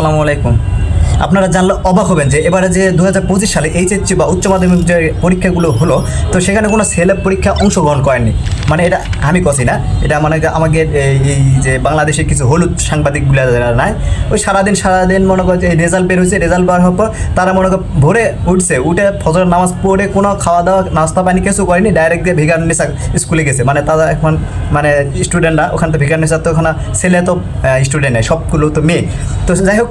আসসালামু আলাইকুম। আপনারা জানলে অবাক হবেন যে এবারে যে দু হাজার পঁচিশ সালে এইচএসসি বা উচ্চ মাধ্যমিক যে পরীক্ষাগুলো হলো, তো সেখানে কোনো ছেলে পরীক্ষা অংশগ্রহণ করেনি মানে এটা আমি কছি না, এটা মানে আমাকে এই- যে বাংলাদেশের কিছু হলুদ সাংবাদিকগুলো যারা নাই, ওই সারাদিন সারাদিন মনে করে যে এই রেজাল্ট বের হয়েছে, রেজাল্ট বার হওয়ার পর তারা মনে করে ভোরে উঠছে, উঠে ফজর নামাজ পড়ে কোনো খাওয়া দাওয়া নাস্তা পানি কিছু করেনি ডাইরেক্ট দিয়ে ভিগার নেশা স্কুলে গেছে। মানে তারা এখন মানে স্টুডেন্টরা ওখানে তো ভিগার নিসা তো ওখানে ছেলে তো স্টুডেন্ট নেই সবগুলো তো মেয়ে। তো যাই হোক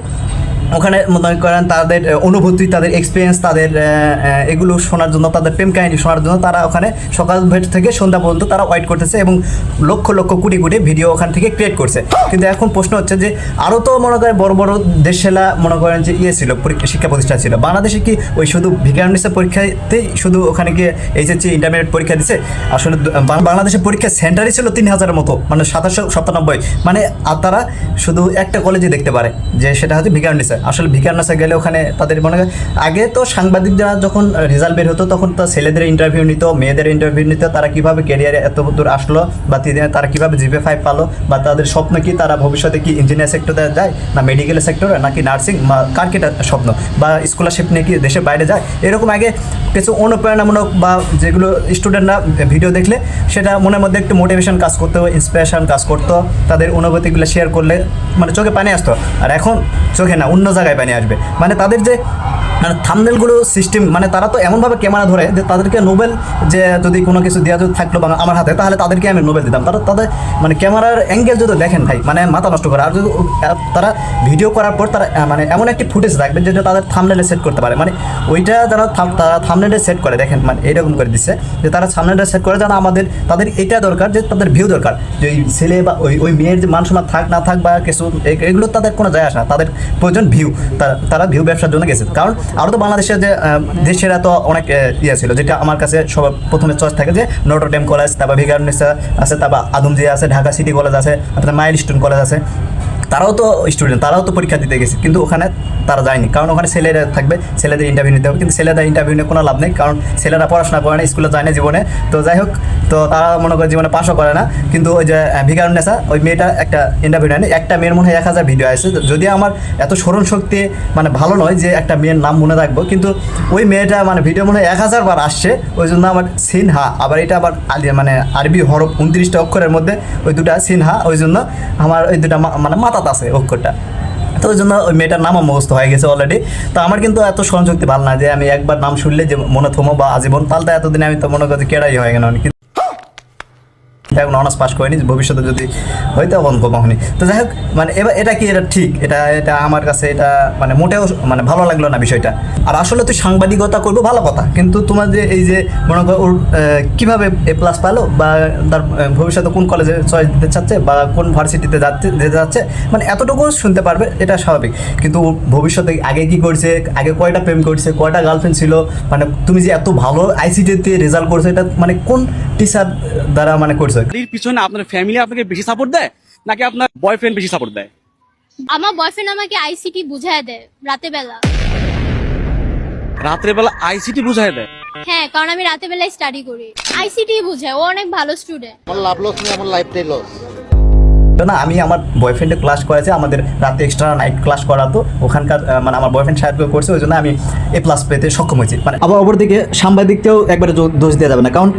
ওখানে মনে করেন তাদের অনুভূতি, তাদের এক্সপিরিয়েন্স তাদের এগুলো শোনার জন্য, তাদের প্রেম কাহিনী শোনার জন্য তারা ওখানে সকাল ভেট থেকে সন্ধ্যা পর্যন্ত তারা ওয়েট করতেছে এবং লক্ষ লক্ষ কোটি কোটি ভিডিও ওখান থেকে ক্রিয়েট করছে। কিন্তু এখন প্রশ্ন হচ্ছে যে আরও তো মনে করেন বড় বড় দেশেলা মনে করেন যে ইয়ে ছিল শিক্ষা প্রতিষ্ঠান ছিল। বাংলাদেশে কি ওই শুধু ভিকারনিসের পরীক্ষাতেই শুধু ওখানে গিয়ে এইচএসসি ইন্টারমিডিয়েট পরীক্ষা দিছে? আসলে বাংলাদেশের পরীক্ষা সেন্টারই ছিল তিন হাজারের মতো মানে সাতাশশো সাতানব্বই। মানে আর তারা শুধু একটা কলেজে দেখতে পারে, যে সেটা হচ্ছে ভিকারনিসা আসলে ভিকারনাসে গেলে ওখানে তাদের মনে হয়, আগে তো সাংবাদিকরা যখন রেজাল্ট বের হতো, তখন তো ছেলেদের ইন্টারভিউ নিত, মেয়েদের ইন্টারভিউ নিত, তারা কীভাবে ক্যারিয়ারে এত দূর আসলো, বা তারা কীভাবে জিপে ফাইভ পালো, বা তাদের স্বপ্ন কি, তারা ভবিষ্যতে কি ইঞ্জিনিয়ার সেক্টরে যায়, না মেডিকেল সেক্টরে নাকি নার্সিং কার কি স্বপ্ন, বা স্কলারশিপ নিয়ে কি দেশের বাইরে যায়? এরকম আগে কিছু অনুপ্রেরণামূলক বা যেগুলো স্টুডেন্টরা ভিডিও দেখলে, সেটা মনের মধ্যে একটু মোটিভেশন কাজ করতো ইন্সপিরেশন কাজ করতো, তাদের অনুভূতিগুলো শেয়ার করলে মানে চোখে পানি আসতো। আর এখন চোখে না, অন্য জায়গায় পানি আসবে। মানে তাদের যে মানে থামনেলগুলো সিস্টেম মানে তারা তো এমনভাবে ক্যামেরা ধরে যে তাদেরকে নোবেল যে যদি কোনো কিছু দেওয়া যদি থাকল বা আমার হাতে, তাহলে তাদেরকে আমি নোবেল দিতাম। তারা তাদের মানে ক্যামেরার অ্যাঙ্গেল যদি দেখেন ভাই মানে মাথা নষ্ট করে, আর যদি তারা ভিডিও করার পর তারা মানে এমন একটি ফুটেজ রাখবে যেটা তাদের থামনেলে সেট করতে পারে। মানে ওইটা যারা তারা থামনেলে সেট করে, দেখেন মানে এইরকম করে দিচ্ছে যে তারা থামনেলে সেট করে যেন আমাদের, তাদের এটা দরকার যে তাদের ভিউ দরকার। যে ওই ছেলে বা ওই ওই মেয়ের যে মান থাক, না থাক বা কিছু এগুলো তাদের কোনো যায় আসে না। তাদের প্রয়োজন ভিউ তারা ভিউ ব্যবসার জন্য গেছে। কারণ আরও তো বাংলাদেশের যে দেশের এত অনেক ইয়ে ছিল, যেটা আমার কাছে সবার প্রথমে চয়েস থাকে যে নটরডেম কলেজ তারপর ভিগারনিসা আছে, তারপর আদমজিয়া আছে, ঢাকা সিটি কলেজ আছে, তারপরে মাইল স্টোন কলেজ আছে। তারাও তো স্টুডেন্ট তারাও তো পরীক্ষা দিতে গেছে, কিন্তু ওখানে তারা যায়নি। কারণ ওখানে ছেলেরা থাকবে, ছেলেদের ইন্টারভিউ নিতে হবে, কিন্তু ছেলেদের ইন্টারভিউ নিয়ে কোনো লাভ নেই, কারণ ছেলেরা পড়াশোনা করে না স্কুলে যায় না জীবনে। তো যাই হোক, তো তারা মনে করে জীবনে পাশও করে না, কিন্তু ওই যে ভিকারুন্নেসা ওই মেয়েটা একটা ইন্টারভিউ নেয়নি। একটা মেয়ের মনে হয় এক হাজার ভিডিও আছে যদি আমার এত স্মরণ শক্তি মানে ভালো নয় যে একটা মেয়ের নাম মনে রাখব, কিন্তু ওই মেয়েটা মানে ভিডিও মনে হয় এক হাজার বার আসছে। ওই জন্য আমার সিনহা, আবার এটা আবার মানে আরবি হরফ উনত্রিশটা অক্ষরের মধ্যে ওই দুটা সিনহা, ওই জন্য আমার ওই দুটা মানে মাথাত আছে অক্ষরটা। তো ওই জন্য ওই মেয়েটার নামও মুখস্থ হয়ে গেছে অলরেডি তো আমার কিন্তু এত স্মরণশক্তি ভালো না যে আমি একবার নাম শুনলে যে মনে থমো বা আজীবন তাহলে এতদিন আমি তো মনে করি কেড়াই হয়ে গেল কিন্তু এখন অনার্স পাস করিনি, ভবিষ্যতে যদি হয়তো তখন কখনই তো যাই হোক মানে এবার এটা কি, এটা ঠিক? এটা এটা আমার কাছে এটা মানে মোটেও মানে ভালো লাগল না বিষয়টা। আর আসলে তুই সাংবাদিকতা করব, ভালো কথা। কিন্তু তোমার যে এই যে মনে করো, ওর কীভাবে এ প্লাস পালো বা তার ভবিষ্যতে কোন কলেজে চয়েস দিতে চাচ্ছে বা কোন ভার্সিটিতে যাচ্ছে, যেতে যাচ্ছে মানে এতটুকু শুনতে পারবে, এটা স্বাভাবিক। কিন্তু ভবিষ্যতে আগে কি করছে, আগে কয়টা প্রেম করছে, কয়টা গার্লফ্রেন্ড ছিল মানে তুমি যে এত ভালো আইসিটিতে রেজাল্ট করছ, এটা মানে কোন টিচার দ্বারা মানে করছ? এর পিছনে আপনার ফ্যামিলি আপনাকে বেশি সাপোর্ট দেয় নাকি আপনার বয়ফ্রেন্ড বেশি সাপোর্ট দেয়? আমার বয়ফ্রেন্ড আমাকে আইসিটি বুঝায় দেয় রাতে বেলা রাতে বেলা আইসিটি বুঝায় দেয়? হ্যাঁ কারণ আমি রাতে বেলায় স্টাডি করি আইসিটি বুঝায় ও অনেক ভালো স্টুডেন্ট আমার লাভ লস নেই আমার লাইফটাই লস না। আমি আমার বয়ফ্রেন্ডে ক্লাস করেছে আমাদের রাতে এক্সট্রা নাইট ক্লাস করাতো। ওখানকার মানে আমার বয়ফ্রেন্ড সাহায্য করছে ওই জন্য আমি এ প্লাস পেতে সক্ষম হয়েছি। মানে আবার অপরদিকে সাংবাদিককেও একবারে দোষ দেওয়া যাবে না। কারণ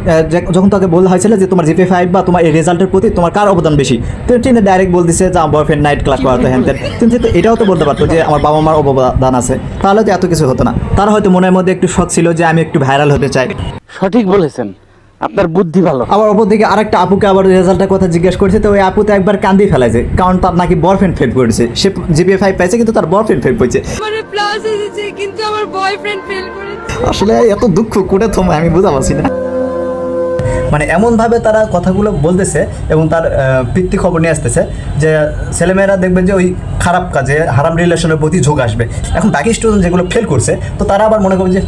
যখন তাকে বলা হয়েছিল যে তোমার জিপে ফাইভ বা তোমার এই রেজাল্টের প্রতি তোমার কার অবদান বেশি তো তিনি ডাইরেক্ট বলতেছে যে আমার বয়ফ্রেন্ড নাইট ক্লাস করাতো হ্যান। কিন্তু তো এটাও তো বলতে পারতো যে আমার বাবা মার অবদান আছে। তাহলে তো এত কিছু হতো না। তার হয়তো মনের মধ্যে একটু শখ ছিল যে আমি একটু ভাইরাল হতে চাই। সঠিক বলেছেন। আপনার বুদ্ধি ভালো। আবার অপরদিকে আরেকটা আপুকে আবার রেজাল্টের কথা জিজ্ঞেস করেছে তো ওই আপু তো একবার কান্দি ফেলাইছে কারণ তার নাকি বয়ফ্রেন্ড ফেল করেছে। সে জিপিএ ফাইভ পাইছে কিন্তু তার বয়ফ্রেন্ড ফেল করেছে আমার প্লাস এসেছে কিন্তু আমার বয়ফ্রেন্ড ফেল করেছে। আসলে এত দুঃখ করে থমে আমি বুঝতে পারছি না। মানে এমনভাবে তারা কথাগুলো বলতেছে এবং তার আহ, পিতৃ খবর নিয়ে আসতেছে যে ছেলেমেয়েরা দেখবেন যে ওই খারাপ কাজে হারাম রিলেশনের প্রতি ঝোঁক আসবে। এখন বাকি স্টুডেন্ট যেগুলো ফেল করছে তো তারা আবার মনে করবে যে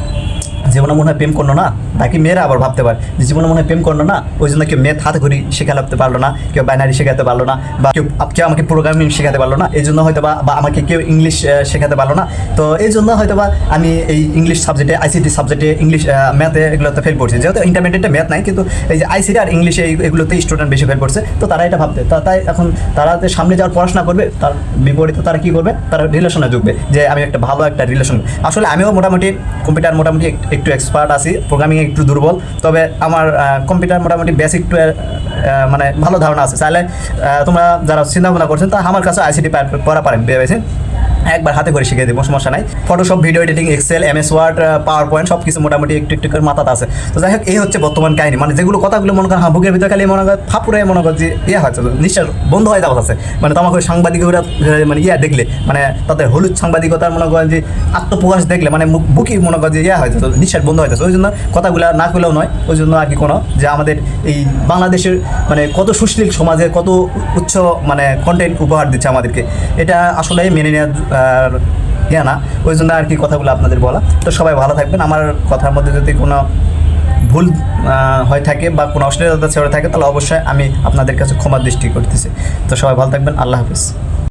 জীবনে মনে হয় প্রেম করল না? বাকি মেয়েরা আবার ভাবতে পারে যে জীবনে মনে হয় প্রেম করল না? ওই জন্য কেউ মেয়ে হাতে ঘড়ি শেখাতে পারল না, কেউ বাইনারি শেখাতে পারল না, বা কেউ কেউ আমাকে প্রোগ্রামিং শেখাতে পারল না, এই জন্য হয়তো বা আমাকে কেউ ইংলিশ শেখাতে পারল না। তো এই জন্য হয়তো বা আমি এই ইংলিশ সাবজেক্টে আইসিটি সাবজেক্টে ইংলিশ ম্যাথে এগুলোতে ফেল করছি। যেহেতু ইন্টারমিডিয়েটে ম্যাথ নাই, কিন্তু এই যে আইসিটি আর ইংলিশে এগুলোতে স্টুডেন্ট বেশি ফেল করছে, তো তারা এটা ভাবতে তাই এখন তারা সামনে যাওয়ার পড়াশোনা করবে, তার বিপরীতে তারা কি করবে? তারা রিলেশনে ঢুকবে, যে আমি একটা ভালো একটা রিলেশন আসলে আমিও মোটামুটি কম্পিউটার মোটামুটি একটু এক্সপার্ট আছি প্রোগ্রামিং একটু দুর্বল, তবে আমার কম্পিউটার মোটামুটি বেসিক টু মানে ভালো ধারণা আছে। তাহলে তোমরা যারা চিন্তা ভাবনা করছেন, তা আমার কাছে আইসিটি পড়া পারেন, ভেবেছেন। একবার হাতে করে শিখিয়ে দেবো, সমস্যা নাই। Photoshop video editing Excel M S Word PowerPoint সব কিছু মোটামুটি একটু একটু করে মাথাতে আছে। তো যাই হোক, এই হচ্ছে বর্তমান কাহিনী। মানে যেগুলো কথাগুলো মনে করেন হ্যাঁ বুকের ভিতরে খালি মনে করেন ফাপুরে মনে করেন যে ইয়ে হচ্ছে, নিশ্চয় বন্ধ হয়ে যাওয়া আছে। মানে তোমাকে সাংবাদিকরা মানে ইয়া দেখলে মানে তাদের হলুদ সাংবাদিকতার মনে করেন যে আত্মপ্রকাশ দেখলে মানে বুকই মনে করেন ইয়া হয়ে যাচ্ছে নিঃশ্বাস বন্ধ হয়ে যাচ্ছে। ওই জন্য কথাগুলো না করলেও নয়, ওই জন্য আর কি কোনো যে আমাদের এই বাংলাদেশের মানে কত সুশীল সমাজে কত উচ্চ মানে কন্টেন্ট উপহার দিচ্ছে আমাদেরকে। এটা আসলে মেনে নেওয়া ইয়া না, ওই জন্য আর কি কথাগুলো আপনাদের বলা। তো সবাই ভালো থাকবেন। আমার কথার মধ্যে যদি কোনো ভুল হয়ে থাকে বা কোনো অশ্লীলতা ছেড়ে থাকে, তাহলে অবশ্যই আমি আপনাদের কাছে ক্ষমা দৃষ্টি করতেছি। তো সবাই ভালো থাকবেন। আল্লাহ হাফিজ।